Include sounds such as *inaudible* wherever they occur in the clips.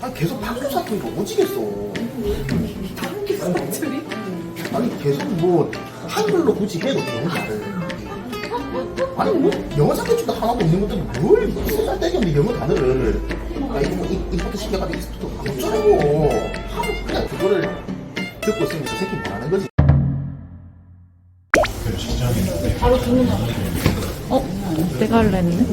아 계속 방송 사투리 뭐 오지겠어. 아니 계속 뭐 한글로 굳이 해도 되는 말을. 아니 뭐 영어 사투리도 하나도 없는 것들 뭘 세살 때기 없는 영어 단어를 아 이거 이- 이것도 시켜가지고 이것도 어쩌라고 하면 그냥 그거를 듣고 있으면 저 새끼 뭐하는 거지. 어? 내가 할래 했네?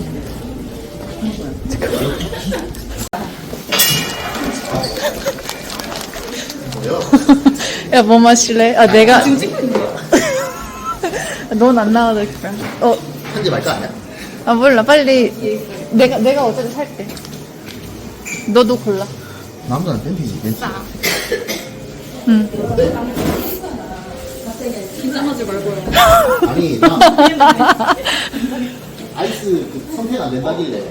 야, 뭐 마실래? 아, 내가. *laughs* 넌안 나와도 될 거야. 어, 편집 할거 아니야? 아, 몰라. 빨리. 내가, 내가 어차피 살게. 너도 골라. 남자는 팬티지 팬티. 응. 아니 나 *laughs* 아이스 그 선택 안 된다길래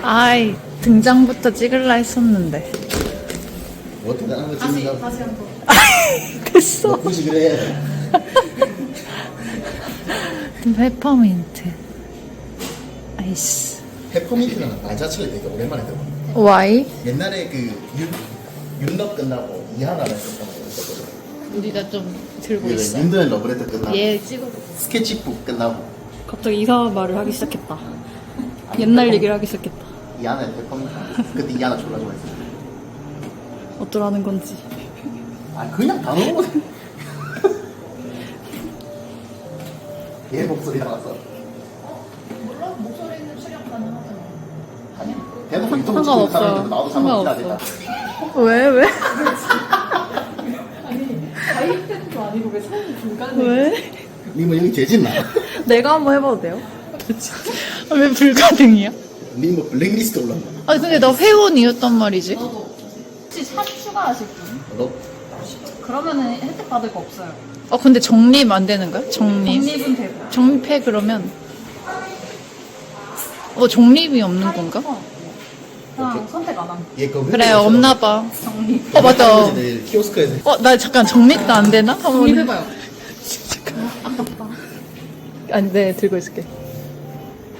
아이, 등장부터 찍을라 했었는데. 뭐 대단한 거 찍는다. 아이, 됐어. 굳이 그래. *laughs* 페퍼민트. 아이스. 페퍼민트라는 말 자체를 되게 오랜만에 들어. 와이? 옛날에 그 윤, 윤럽 끝나고 이하나를 끝나고 있었거든. 우리가 좀 들고 그 있어. 윤도현 러브레터 끝나고 얘 찍어. 스케치북 끝나고 갑자기 이상한 말을 하기 시작했다. 옛날 얘기를 하기 시작했다. 이하나의 페퍼민트. 그때 이하나 졸라 좋아했어. 어쩌라는 건지. 아 그냥 단어로 *laughs* 얘 목소리 나왔어. 몰라, 목소리는 출연 가능하잖아. 아니야? 대놓고 유튜브 찍는 상관없어요. 사람인데 나도 상관없긴 상관없어. 하겠다. 왜, 왜? 왜? 님은 여기 재진 나. 내가 한번 해봐도 돼요? 아, 왜 불가능이야? 님뭐 블랙리스트 올랐나? 아 근데 나 회원이었단 말이지. 샵 추가하실 분? 너 그러면은 혜택 받을 거 없어요. 아 근데 정립 안 되는 거야? 정립. 독립은 되고. 정립해 그러면. 어 정립이 없는 건가? 그냥 선택 안 하면 얘 그거 그래 없나 봐. 정립. 어 맞아. 내일 키오스크에서 어 나 잠깐 정립도 안 되나? 한번. 정립해봐요. 아니 네 들고 있을게.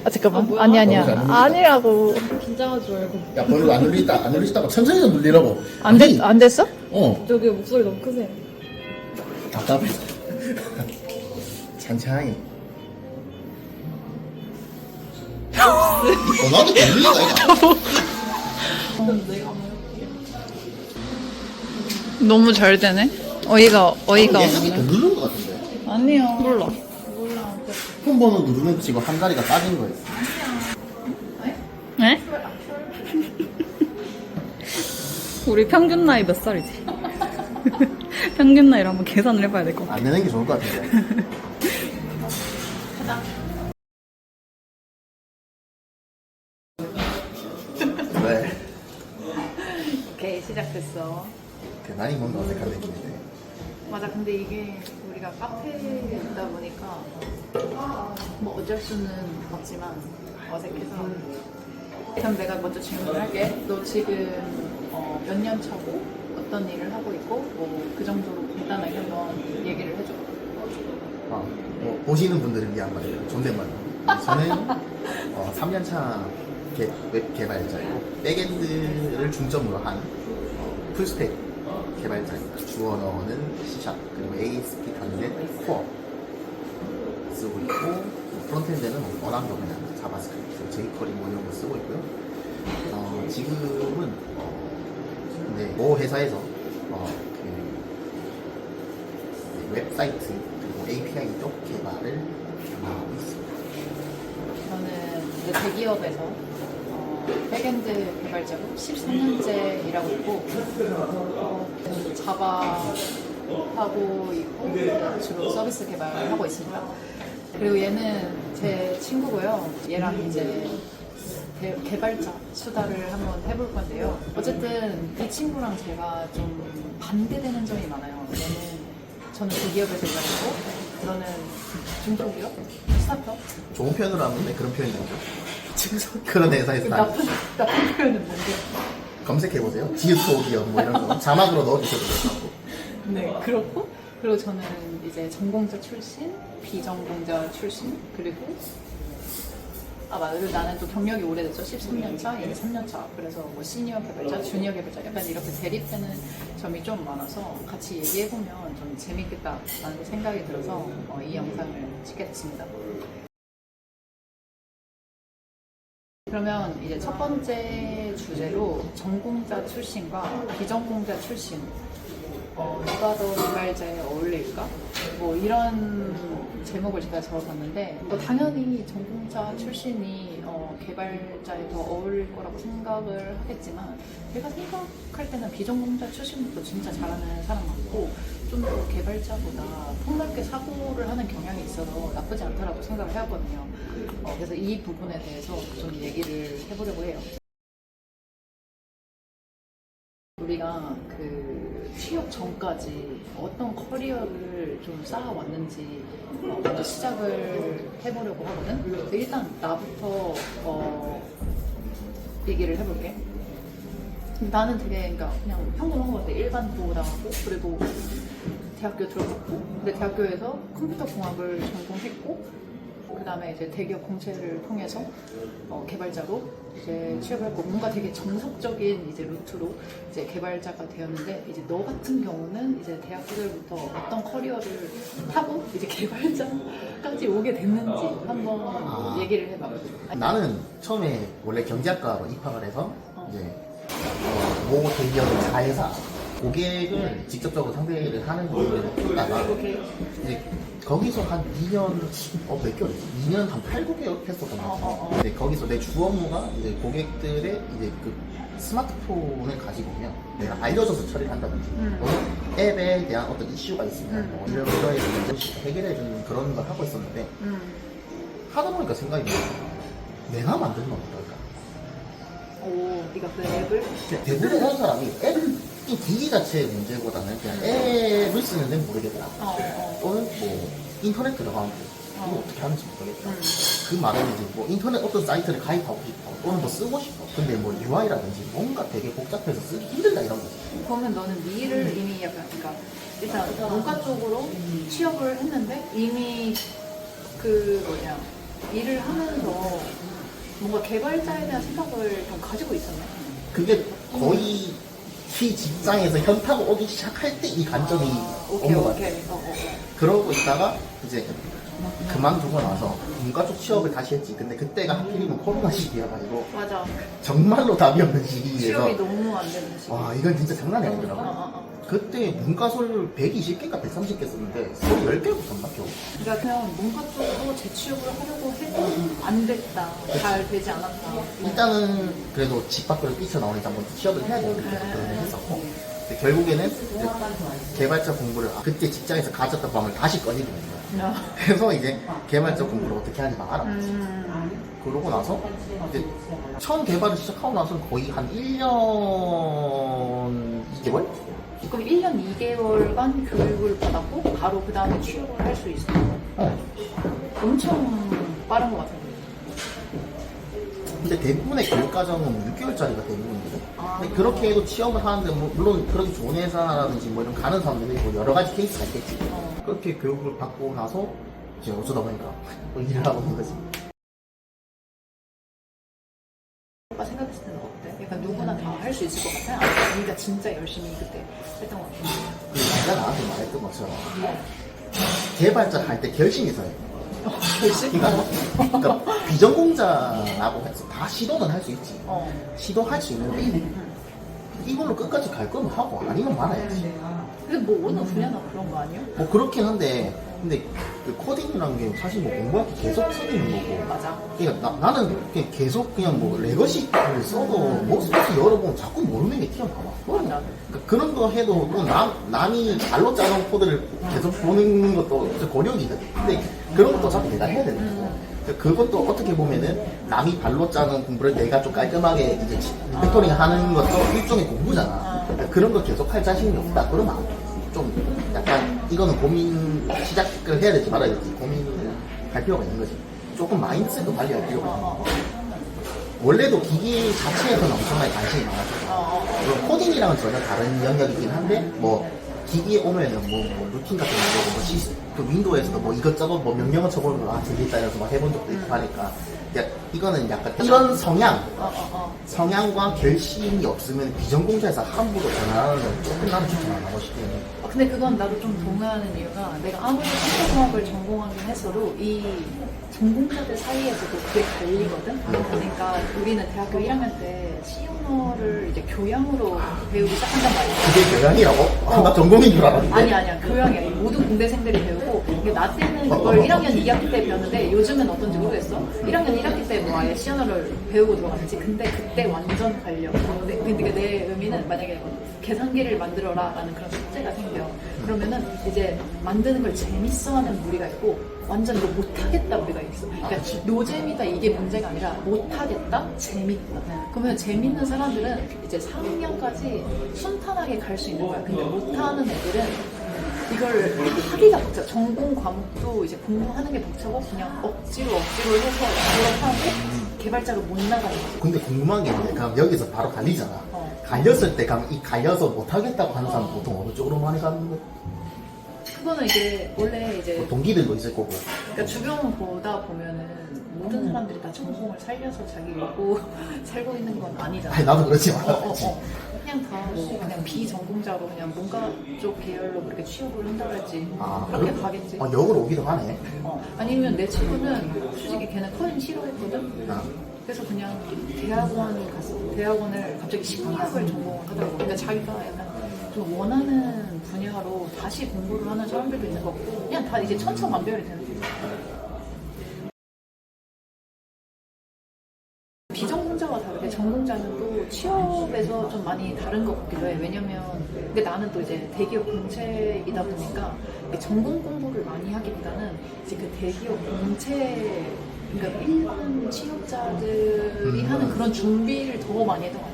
아 잠깐만. 아, 뭐야? 아니 아니야. 너무 잘 눌린다. 아니라고. 긴장하지 말고. 야 번호 안 눌리다 안 눌리시다가 천천히 좀 눌리라고 안됐안 됐어? 어 저기 목소리 너무 크세요. 답답해 천천히 어 나도 눌리가 이거 너무 잘 되네. 어이가 어이가 없네. 누른 것 같은데 아니야. 몰라. 폰 번호 누르면 지금 한 다리가 빠진 거예요 네? 우리 평균 나이 몇 살이지? *laughs* 평균 나이를 한번 계산을 해봐야 될 것 같아. 안 내는 게 좋을 것 같은데 *laughs* 왜 오케이 시작됐어. 대단히 뭔가 어색한 느낌인데 맞아 근데 이게 우리가 카페다 보니까 뭐 어쩔 수는 없지만 어색해서 일단 내가 먼저 질문을 할게 너 지금 어, 몇 년 차고 어떤 일을 하고 있고 뭐 그 정도로 간단하게 한번 얘기를 해줘 어, 뭐 보시는 분들을 위한 말이에요. 존댓말. 저는 어, 3년차 개, 웹 개발자이고 백엔드를 중점으로 한 어, 풀스택 개발자입니다. 주어 언어는 C샵 그리고 ASP.NET 코어 쓰고 있고 뭐 프론트엔드는 뭐 워낙도 그냥 자바스크립트, jQuery 뭐 이런 거 쓰고 있고요. 어, 지금은 어, 이제 모 회사에서 어, 그 네, 웹사이트 그리고 API 쪽 개발을 하고 있습니다. 저는 이제 대기업에서 어, 백엔드 개발자로 13년째 일하고 있고 어, 자바 하고 있고 주로 서비스 개발을 하고 있습니다. 그리고 얘는 제 친구고요. 얘랑 이제 개- 개발자 수다를 한번 해볼 건데요. 어쨌든 이 친구랑 제가 좀 반대되는 점이 많아요. 얘는 저는 대기업에서 일하고 너는 중소기업? 스타트업? 좋은 표현으로 하면 그런 표현이 나오죠. 그런 회사에서 다 나쁜, 나쁜 표현은 뭔데? 검색해보세요. 지읒소 기업 뭐 이런 거 자막으로 넣어주셔도 될 것 같고. 네, 그렇고 그리고 저는 이제 전공자 출신, 비전공자 출신, 그리고 아, 맞아. 그리고 나는 또 경력이 오래됐죠. 13년 차, 이제 3년 차. 그래서 뭐 시니어 개발자, 주니어 개발자, 약간 이렇게 대립되는 점이 좀 많아서 같이 얘기해 보면 좀 재밌겠다라는 생각이 들어서 어, 이 영상을 찍게 됐습니다. 그러면 이제 첫 번째 주제로 전공자 출신과 비전공자 출신 어, 누가 더 개발자에 어울릴까? 뭐 이런 제목을 제가 적어봤는데 뭐 당연히 전공자 출신이 어, 개발자에 더 어울릴 거라고 생각을 하겠지만 제가 생각할 때는 비전공자 출신부터 진짜 잘하는 사람 많고 좀 더 개발자보다 폭넓게 사고를 하는 경향이 있어서 나쁘지 않다라고 생각을 하거든요. 어, 그래서 이 부분에 대해서 좀 얘기를 해보려고 해요. 우리가 전까지 어떤 커리어를 좀 쌓아왔는지 어, 먼저 시작을 해보려고 하거든. 일단 나부터 어, 얘기를 해볼게. 나는 되게 그러니까 그냥 평범한 것 같아. 일반고 나왔고 그리고 대학교 들어갔고 근데 대학교에서 컴퓨터 공학을 전공했고 그 다음에 이제 대기업 공채를 통해서 어, 개발자로 이제 취업을 했고 뭔가 되게 정석적인 이제 루트로 이제 개발자가 되었는데 이제 너 같은 경우는 이제 대학 시절부터 어떤 커리어를 타고 이제 개발자까지 오게 됐는지 한번 아. 얘기를 해봐. 나는 처음에 원래 경제학과로 입학을 해서 이제 어, 모 대기업의 자회사 고객을 직접적으로 상대를 하는 했다가 오케이. 이제 거기서 한 2년, 어, 몇 개월? 2년 한 8, 9개월 했었던 것 어, 어, 같아요. 어. 근데 거기서 내 주 업무가 이제 고객들의 이제 그 스마트폰을 가지고 오면 내가 알려줘서 처리를 한다든지 음. 또는 앱에 대한 어떤 이슈가 있으면 음. 뭐 이런 거에 대해서 해결해 주는 그런 걸 하고 있었는데 음. 하다 보니까 생각이 나요. 내가 만든 건 어떨까? 오, 네가 그 앱을 대부분 하는 사람이 앱, 이 기기 자체의 문제보다는 그냥 앱을 쓰는데 모르겠다. 어, 어. 또는 뭐 인터넷 들어가면 이거 어. 어떻게 하는지 모르겠다. 음. 그 말은 이제 뭐 인터넷 어떤 사이트를 가입하고 싶어 또는 뭐 쓰고 싶어. 근데 뭐 UI라든지 뭔가 되게 복잡해서 쓰기 힘들다 이런 거지. 그러면 너는 네 일을 이미 약간 그러니까 일단 문과 쪽으로 취업을 했는데 이미 그 뭐냐 일을 하면서 뭔가 개발자에 대한 생각을 좀 가지고 있었네. 그게 거의 khi 직장에서 현타가 오기 시작할 때이 관점이 오케이 온 것 같아. 오케이. 어, 어, 어. 그러고 있다가 이제 그만두고 나서 문과 쪽 취업을 다시 했지. 근데 그때가 하필이면 코로나 시기여가지고 맞아. 정말로 답이 없는 시기에서 취업이 너무 안 되는 시기. 와 이건 진짜 장난이 어, 아니더라고. 어, 어. 그때 문과설 120개인가 130개 썼는데 서류 10개 붙었나 겨우. 그러니까 그냥 문과 쪽으로 재취업을 하려고 해도 안 됐다. 잘 되지 않았다. 일단은 그래도 집 밖으로 뛰쳐나오니까 한번 취업을 해야 되니까 그런 걸 했었고 근데 결국에는 이제 개발자 공부를 아, 그때 직장에서 가졌던 밤을 다시 된 거야 야. 그래서 이제 개발자 공부를 어떻게 하는지 막 알아 음. 그러고 나서 이제 처음 개발을 시작하고 나서 거의 한 1년 2개월? 그럼 1년 2개월간 교육을 받았고 바로 그 다음에 취업을 할 수 있어. 어. 엄청 빠른 것 같아요. 근데 대부분의 교육과정은 6개월짜리가 대부분이거든. 아. 근데 그렇게 해도 취업을 하는데 뭐 물론 그렇게 좋은 회사라든지 뭐 이런 가는 사람들이 뭐 여러 가지 케이스가 있겠지. 어. 그렇게 교육을 받고 나서 이제 어쩌다 보니까 *laughs* 뭐 일을 하고 있는 거지. 오빠 생각했을 때는 어때? 약간 누구나 다 할 수 있을 것 같아? 네가 진짜 열심히 그때 했던 것 같아? 그 내가 나한테 말했던 것처럼 개발자 할 때 결심해서 해. 열심히? 그러니까 비전공자라고 해서 다 시도는 할 수 있지. 어. 시도할 수 있는데 이걸로 끝까지 갈 거면 하고 아니면 말아야지. 근데 뭐 어느 분야나 그런 거 아니야? 뭐 그렇긴 한데 근데 그 코딩이라는 게 사실 뭐 공부할 때 계속 쓰는 거고 맞아. 그러니까 나, 나는 그냥 계속 그냥 뭐 레거시를 써도 뭐 소스 열어보면 자꾸 모르는 게 튀어나와 맞아. 그러니까 그런 거 해도 또 남, 남이 발로 짜놓은 코드를 계속 보는 것도 고력이거든 근데 그런 것도 어차피 내가 해야 되는 거고 그러니까 그것도 어떻게 보면은 남이 발로 짜는 공부를 내가 좀 깔끔하게 이제 팩토링 하는 것도 일종의 공부잖아 그러니까 그런 거 계속 할 자신이 없다 그러면. 좀 약간 이거는 고민 시작을 해야 될지 말아야 될지. 고민을 할 필요가 있는 거지. 조금 마인드셋도 관리할 필요가 있는 어, 거지. 어, 원래도 기기 자체에서는 엄청나게 관심이 많았어 어, 어, 어. 물론 코딩이랑은 전혀 다른 영역이긴 한데 뭐 기기에 오면은 뭐, 뭐 루틴 같은 거, 뭐 시스, 그 윈도우에서도 뭐 이것저것 뭐 명령어 쳐보면 아 저기 있다 이래서 막 해본 적도 있고 하니까 야, 이거는 약간 이런 성향 어, 어, 어. 성향과 결심이 없으면 비전공자에서 함부로 전환하는 건 조금 나는 추천 안 하고 싶긴 해. 어, 근데 그건 나도 좀 동의하는 이유가 내가 아무리 컴퓨터공학을 전공하긴 했어도 이 전공자들 사이에서도 그게 갈리거든. 그러니까 우리는 대학교 1학년 때 C 언어를 이제 교양으로 배우기 시작한단 말이야. 그게 교양이라고? 아, 나 전공인 줄 알았는데. 아니 아니야 교양이야 이 모든 공대생들이 배우고 이게 나 때는 어, 그걸 어. 1학년 2학기 때 배웠는데 요즘은 어떤지 모르겠어 1학년 1학기 때 뭐 아예 시언어를 배우고 들어갔지 근데 그때 완전 갈려 근데, 근데 내 의미는 만약에 계산기를 만들어라 라는 그런 숙제가 생겨 그러면은 이제 만드는 걸 재밌어하는 무리가 있고 완전 이거 못하겠다 무리가 있어 그러니까 노잼이다 이게 문제가 아니라 못하겠다 재밌다 그러면 재밌는 사람 들은 이제 4학년까지 순탄하게 갈 수 있는 거야 근데 못하는 애들은 이걸 하기가 벅차. 전공 과목도 이제 공부하는 게 벅차고 그냥 억지로 억지로 해서 졸업하고 개발자로 못 나가는 거지. 근데 궁금한 게 있는데, 그럼 여기서 바로 갈리잖아. 어. 갈렸을 때, 그럼 이 갈려서 못하겠다고 하는 사람 보통 어느 쪽으로 많이 가는 거? 그거는 이제 원래 이제 뭐 동기들도 있을 거고. 그러니까 주변 보다 보면은 모든 사람들이 다 전공을 살려서 자기 욕고 *laughs* 살고 있는 건 아니잖아. 아니, 나도 그렇지만. 어, 어, 어. 그냥 다 뭐 그냥 비전공자로 그냥 문과 쪽 계열로 그렇게 취업을 한다 그랬지. 아, 그렇게 그럼- 가겠지. 어, 역으로 오기도 하네. 어, 아니면 내 친구는 솔직히 걔는 코딩 싫어했거든? 어. 그래서 그냥 대학원 갔어. 대학원을 갑자기 심리학을 전공을 하더라고. 그러니까 자기가 약간 좀 원하는 분야로 다시 공부를 하는 사람들도 있는 거고, 그냥 다 이제 천차만별이 되는 거지. 비전공자와 다르게 전공자는 또 취업에서 좀 많이 다른 것 같기도 해. 왜냐면, 근데 나는 또 이제 대기업 공채이다 보니까 전공 공부를 많이 하기보다는 이제 그 대기업 공채, 그러니까 일반 취업자들이 음. 하는 그런 준비를 더 많이 했던 것 같아.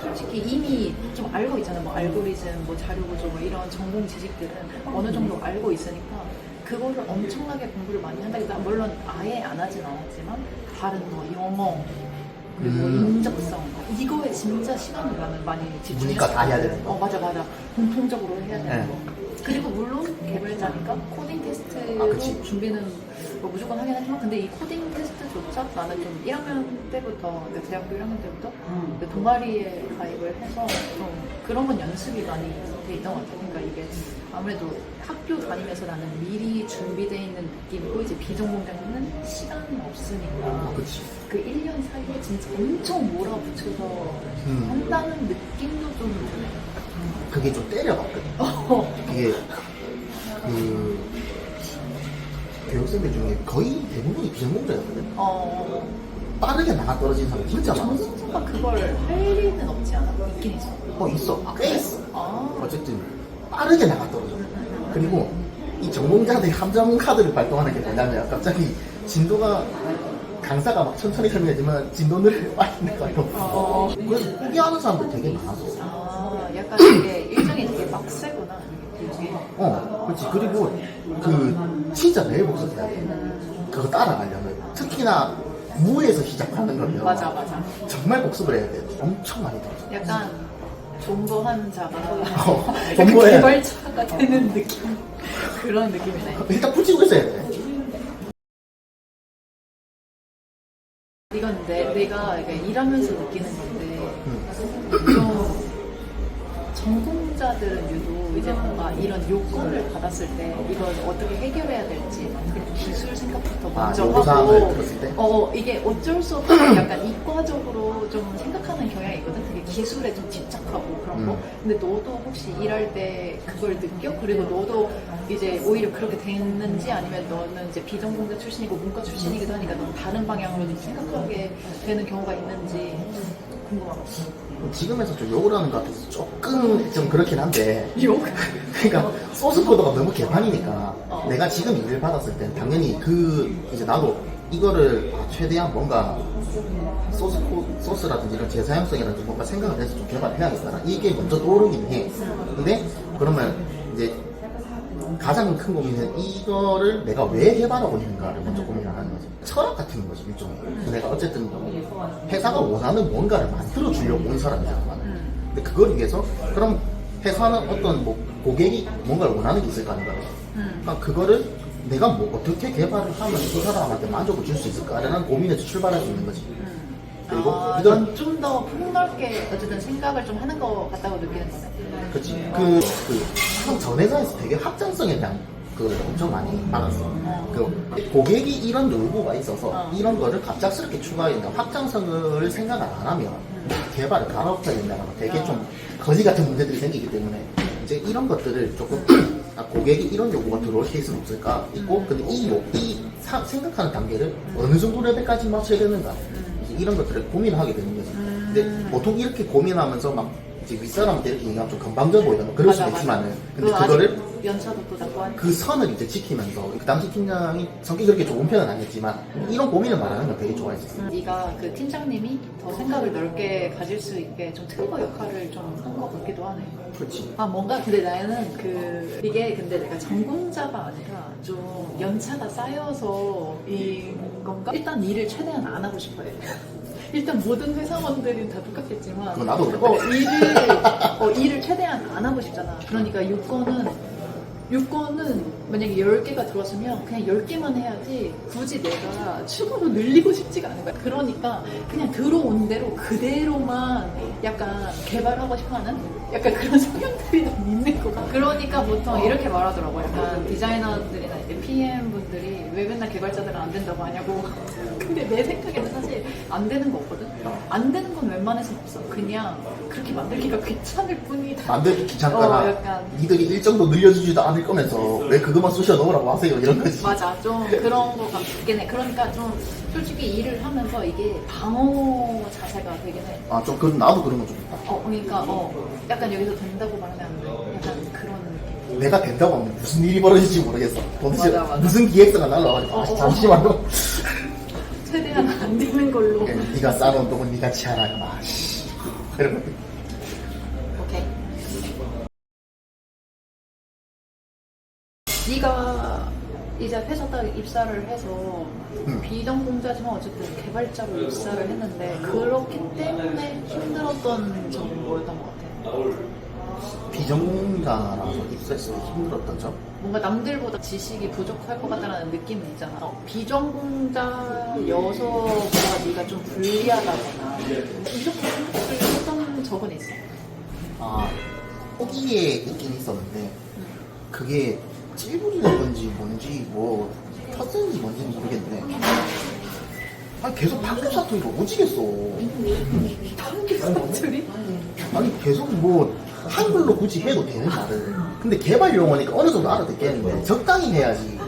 솔직히 이미 좀 알고 있잖아. 뭐 알고리즘, 뭐 자료구조, 뭐 이런 전공 지식들은 어느 정도 알고 있으니까 그거를 엄청나게 공부를 많이 한다기보다 물론 아예 안 하진 않았지만 다른 뭐 영어 그리고 음. 인적성 이거에 진짜 시간을 나는 많이 집중했어. 보니까 다 해야 되는 거. 어 맞아 맞아. 공통적으로 해야 되는 네. 거. 그리고 물론 개발자니까 코딩 테스트로 아, 그치. 준비는 뭐 무조건 하긴 하지만 근데 이 코딩 테스트조차 나는 좀 1학년 때부터 그러니까 대학교 1학년 때부터 그 동아리에 가입을 해서 좀 그런 건 연습이 많이 돼 있던 것 같아요. 그러니까 이게 아무래도 학교 다니면서 나는 미리 준비돼 있는 느낌이고 이제 비전공자는 시간이 없으니까 어, 그치. 그 1년 사이에 진짜 엄청 몰아붙여서 음. 한다는 느낌도 좀 드네. 그게 좀 때려봤거든. 어. *laughs* 이게, 그, 교육생들 중에 거의 대부분이 비전공자였거든. 어. 빠르게 나가 떨어진 사람 진짜 많았어. 전공자가 그걸 할 리는 없지 않아? 있긴 있어. 어, 있어. 꽤 있어. 아. 어쨌든 빠르게 나가 떨어져. 그리고 이 전공자들이 함정 카드를 발동하는 게 뭐냐면 갑자기 진도가 강사가 막 천천히 설명하지만 진도를 빨리 내가 이러고 어. 그래서 포기하는 사람들 되게 많았어. 아, 약간 이게 일정이 되게 빡세구나. 어, 그렇지. 그리고 그 진짜 매일 복습해야 돼. 그거 따라가려면 특히나 무에서 시작하는 거면 맞아, 맞아. 정말 복습을 해야 돼. 엄청 많이 떨어져. 약간 존버한 자가 어, *laughs* 존버해. 개발자가 되는 느낌. 그런 느낌이네. 일단 붙이고 있어야 돼. 이건 내, 내가 일하면서 느끼는 건데, 음. 좀 전공 자들은 유독 이제 뭔가 이런 요건을 받았을 때 이걸 어떻게 해결해야 될지 그리고 기술 생각부터 아, 먼저 하고? 어 이게 어쩔 수 없이 *clears throat* 약간 이과적으로 좀 생각하는 경향이 있거든 그게 기술에 좀 집착하고 그런 거 음. 근데 너도 혹시 일할 때 그걸 느껴? 그리고 너도 이제 오히려 그렇게 됐는지 아니면 너는 이제 비전공자 출신이고 문과 출신이기도 하니까 너무 다른 방향으로 좀 생각하게 되는 경우가 있는지 궁금하고 지금에서 좀 욕을 하는 것 같아서 조금 좀 그렇긴 한데 욕? 그러니까 소스 코드가 너무 개판이니까 어. 내가 지금 일을 받았을 땐 당연히 그 이제 나도 이거를 아, 최대한 뭔가 소스 코 소스라든지 이런 재사용성이라든지 뭔가 생각을 해서 좀 개발해야겠다 이게 먼저 떠오르긴 해 근데 그러면 이제 가장 큰 고민은 이거를 내가 왜 개발하고 있는가를 먼저 고민을 하는 거지 철학 같은 거지 일종의 내가 어쨌든 회사가 원하는 뭔가를 만들어 주려고 온 사람이잖아 나는. 근데 그걸 위해서 그럼 회사는 어떤 뭐 고객이 뭔가를 원하는 게 있을 거 아닌가. 음. 그러니까 그거를 내가 뭐 어떻게 개발을 하면 그 사람한테 만족을 줄 수 있을까라는 고민에서 출발할 수 있는 거지. 그리고 아, 이건- 넌좀더 폭넓게 어쨌든 생각을 좀 하는 것 같다고 느끼는 거네. 그렇지. 그, 그, 참 전회사에서 되게 확장성에 대한 그 엄청 많이 많았어. 그 고객이 이런 요구가 있어서 어. 이런 거를 갑작스럽게 추가해야 된다. 확장성을 생각을 안 하면 개발을 갈아엎어야 된다는 되게 어. 좀 거지 같은 문제들이 생기기 때문에 이제 이런 것들을 조금 *clears throat* 아, 고객이 이런 요구가 들어올 케이스는 없을까 있고 근데 이, 요, 이 사- 생각하는 단계를 어느 정도 레벨까지 맞춰야 되는가 이제 이런 것들을 고민하게 되는 거지. 근데 보통 이렇게 고민하면서 막 윗사람한테 이렇게 얘기하면 좀 건방져 보이다 뭐 그럴 수 맞아, 맞아. 있지만은 근데 그거 그거를 아직 연차도 또 하니까. 그 선을 이제 지키면서 그 당시 팀장이 성격이 그렇게 좋은 편은 아니었지만 이런 고민을 말하는 걸 되게 좋아했었어. 네가 그 팀장님이 더 생각을 넓게 가질 수 있게 좀 트리거 역할을 좀 한 것 같기도 하네. 그렇지. 아 뭔가 근데 나는 그 이게 근데 내가 전공자가 아니라 좀 연차가 쌓여서 인 건가? 일단 일을 최대한 안 하고 싶어해. 일단 모든 회사원들이 다 똑같겠지만 그거 나도 그래. 어, 일을 어, 일을 최대한 안 하고 싶잖아. 그러니까 유권은 유권은 만약에 10개가 들어왔으면 그냥 10개만 해야지 굳이 내가 추가로 늘리고 싶지가 않은 거야. 그러니까 그냥 들어온 대로 그대로만 약간 개발하고 싶어 하는 약간 그런 *laughs* 성향들이 좀 있는 거 같아. 그러니까 보통 이렇게 말하더라고. 약간 디자이너들이나 이제 PM분들이 왜 맨날 개발자들은 안 된다고 하냐고. 근데 내 생각에는 사실 안 되는 거 없거든. 안 되는 건 웬만해서는 없어. 그냥 그렇게 만들기가 귀찮을 뿐이다. 만들기 귀찮거나 어, 약간. 니들이 일정도 늘려주지도 않을 거면서 왜 그것만 쑤셔 넣으라고 하세요 이런 거지. 맞아 좀 그런 거 같긴 해 그러니까 좀 솔직히 일을 하면서 이게 방어 자세가 되긴 해 아좀 그런 나도 그런 거 좀 있다. 어, 그러니까 어 약간 여기서 된다고 말하면 안 내가 된다고 하면 무슨 일이 벌어질지 모르겠어. 도대체 맞아, 맞아. 무슨 기획서가 날라와가지고 어, 아, 어, 잠시만요. 최대한 안 되는 걸로 예, 네가 쌓아놓은 돈은 네가 치하라 마. 씨. 이런 거. 오케이 네가 이제 회사 딱 입사를 해서 음. 비전공자지만 어쨌든 개발자로 입사를 했는데 그렇기 때문에 힘들었던 점이 뭐였던 것 같아? 비전공자라서 입사했을 때 힘들었던 점? 뭔가 남들보다 지식이 부족할 것 같다는 느낌이 있잖아. 어, 비전공자여서 뭔가 네가 좀 불리하다거나 이렇게 생각을 했던 적은 있어. 아, 호기에 있긴 있었는데, 그게 찔부리는 건지 뭔지, 뭐, 켰는지 뭔지는 모르겠는데, 아니, 계속 판교 사투리가 오지겠어. 한국 사람들이 아니, 계속 뭐, 한글로 굳이 해도 되는 말을. 근데 개발 용어니까 어느 정도 알아듣겠는데, 적당히 해야지.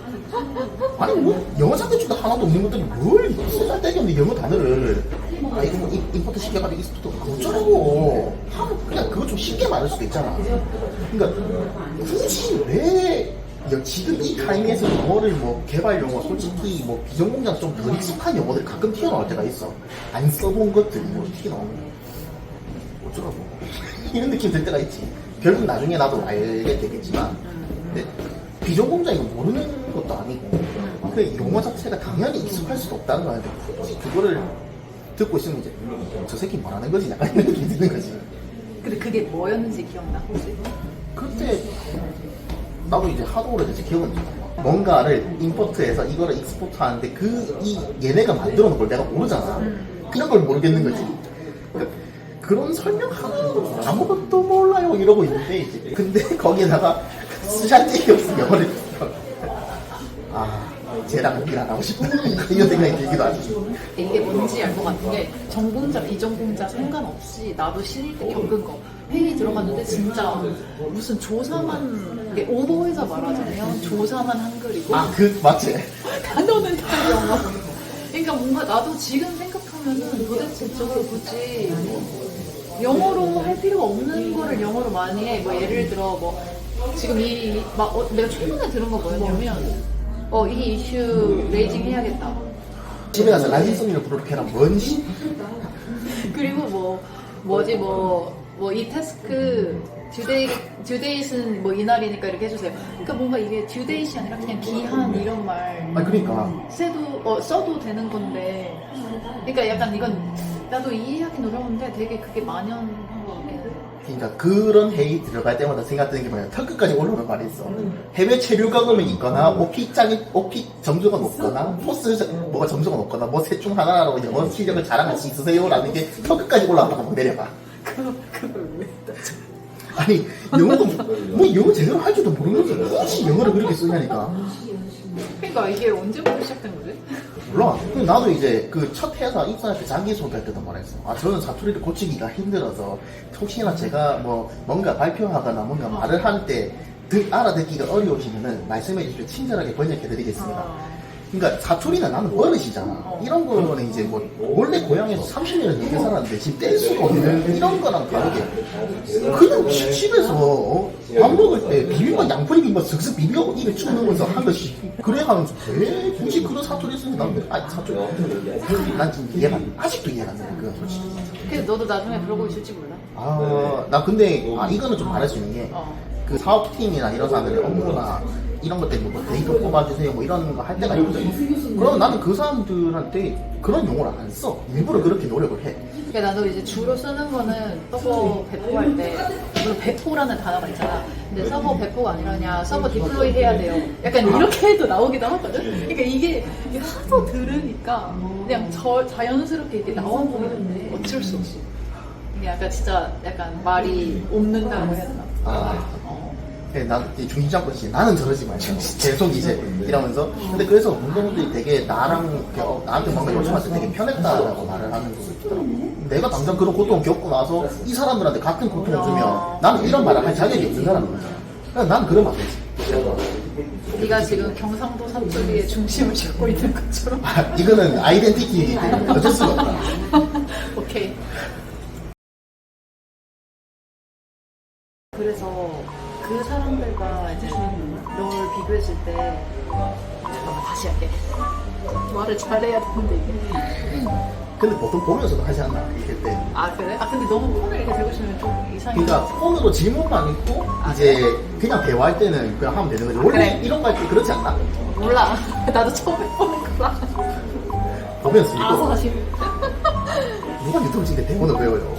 아니, 뭐, 영어 자체도 하나도 없는 것들이 뭘, 쓰다 떼겼는데 영어 단어를, 아, 이거 뭐, 임- 임포트 시켜가지고 익스포트 어쩌라고. 하면 그냥 그거 좀 쉽게 말할 수도 있잖아. 그러니까, 굳이 왜, 야, 지금 이 타이밍에서 영어를 뭐, 개발 용어, 솔직히 뭐, 비전공장 좀덜 익숙한 영어들이 가끔 튀어나올 때가 있어. 안 써본 것들이 뭐, 튀어나오는 거. 어쩌라고. 이런 느낌 들 때가 있지. 결국 나중에 나도 알게 되겠지만, 근데 비전공자이고 모르는 것도 아니고, 그 용어 자체가 당연히 익숙할 수도 없다는 거야. 굳이 그거를 듣고 있으면 이제, 저 새끼 뭐라는 거지? 약간 이런 느낌이 드는 거지. 근데 그게 뭐였는지 기억나 혹시? 그때, 나도 이제 하도 오래돼서 기억은 안 나. 뭔가를 임포트해서 이거를 익스포트 하는데 그, 이, 얘네가 만들어 놓은 걸 내가 모르잖아. 이런 걸 모르겠는 거지. 그러니까 그런 설명 하나도 아무것도 몰라요. 이러고 있는데 이제. 근데 *laughs* 거기에다가 스샷틱이 없으면 영어를 아 쟤랑 일안 하고 싶다 *laughs* 이런 생각이 들기도 하지 이게 뭔지 알 것 같은 게 전공자 비전공자 상관없이 나도 신입 때 겪은 거. 회의 들어갔는데 진짜 무슨 조사만 이게 오버해서 말하자면 조사만 한글이고. 아 그 맞지? *laughs* 단어는 다 영어. 그러니까 뭔가 나도 지금 생각하면은 도대체 저걸 굳이 뭐 영어로 할 필요가 없는 거를 영어로 많이 해. 뭐 예를 들어 뭐 지금 이막 어, 내가 최근에 들은 거 뭐였냐면 어 이 이슈 레이징 해야겠다. 집에 가서 라이징송이를 부르게 해라 뭔 씨? 그리고 뭐 뭐지 뭐 뭐 이 태스크 듀데이 듀데이는 뭐 이날이니까 이렇게 해주세요. 그러니까 뭔가 이게 듀데이시 아니라 그냥 기한 이런 말. 아 그러니까 써도 어, 써도 되는 건데 그러니까 약간 이건 나도 이해하기 어려운데 되게 그게 만연한 것 같긴 해. 그러니까 그런 회의 들어갈 때마다 생각드는 게 뭐냐 턱 끝까지 올라오는 말이 있어. 해외 체류 경험이 있거나 오피 짱이 오피 점수가 높거나 포스 저- 뭐가 점수가 높거나 뭐 셋 중 하나라고 영어 실력을 자랑할 수 있으세요라는 게 턱 끝까지 올라가고 막 내려가 그걸 왜 아니 영어도 뭐 영어 제대로 할 줄도 모르면서 혹시 영어를 그렇게 쓰냐니까. 그러니까 이게 언제부터 시작된 거지? 몰라. 근데 나도 이제 그 첫 회사 입사할 때 자기소개할 때도 말했어. 아, 저는 사투리를 고치기가 힘들어서 혹시나 제가 뭐 뭔가 발표하거나 뭔가 말을 할때 알아듣기가 어려우시면은 말씀해 주시면 친절하게 번역해 드리겠습니다. 아, 그러니까 사투리는 나는 버릇이잖아. 어. 이런 거는 이제 뭐 원래 고향에서 30년을 넘게 살았는데 지금 뗄 수가 없는 이런 거랑 다르게 그냥 집- 집에서 어? 밥 먹을 때 비빔밥 양푼 비빔밥 슥슥 비벼 입에 쭉 넣으면서 한 것이 그래 하면서 왜 굳이 그런 사투리 쓰는 나는 아 사투리 난 지금 이해가 안 돼. 아직도 이해가 안 돼. 그건 솔직히. 근데 너도 나중에 그러고 있을지 몰라. 아, 나 근데, 아, 이거는 좀 말할 수 있는 게, 어. 그 사업팀이나 이런 사람들이 업무나 이런 것 때문에 뭐 데이터 뽑아주세요 뭐 이런 거 할 때가 있거든. 그럼 나는 그 사람들한테 그런 용어를 안 써. 일부러 그렇게 노력을 해. 그러니까 나도 이제 주로 쓰는 거는 서버 배포할 때 물론 배포라는 단어가 있잖아. 근데 서버 배포가 아니라 그냥 서버 디플로이 해야 돼요. 약간 이렇게 해도 나오기도 하거든. 그러니까 이게 하도 들으니까 그냥 저, 자연스럽게 이게 나와버리는데 어쩔 수 없이. 이게 약간 진짜 약간 말이 없는다고 해야 되나? 아. 어. 네, 난 중심 잡고 있지. 나는 저러지 말자. 계속 이제 이러면서. 근데 그래서 운동들이 되게 나랑 어, 나한테 뭔가 요청할 때 되게 편했다라고 말을 하는 거 있더라고. 내가 당장 그런 고통을 겪고 나서 이 사람들한테 같은 고통을 주면 나는 이런 말을 할 자격이 없는 사람이야. 그러니까 난 그러면 안 되지. 네가 지금 경상도 사투리의 중심을 잡고 있는 것처럼. 아, 이거는 아이덴티티이기 때문에 어쩔 수가 없다. *laughs* 오케이. 비교했을 때 잠깐만 다시 할게. 말을 잘해야 되는데. 근데 보통 보면서도 하지 않나? 이럴 때. 아 그래? 아 근데 너무 폰을 이렇게 들고 있으면 좀 이상해. 그러니까 폰으로 질문만 있고 이제 그냥 대화할 때는 그냥 하면 되는 거지. 원래 그래. 이런 거 할 때 그렇지 않나? 몰라. *laughs* 나도 처음 해보는 거라. 보면서 이거 다시. 누가 유튜브 찍는데 대본을 외워요.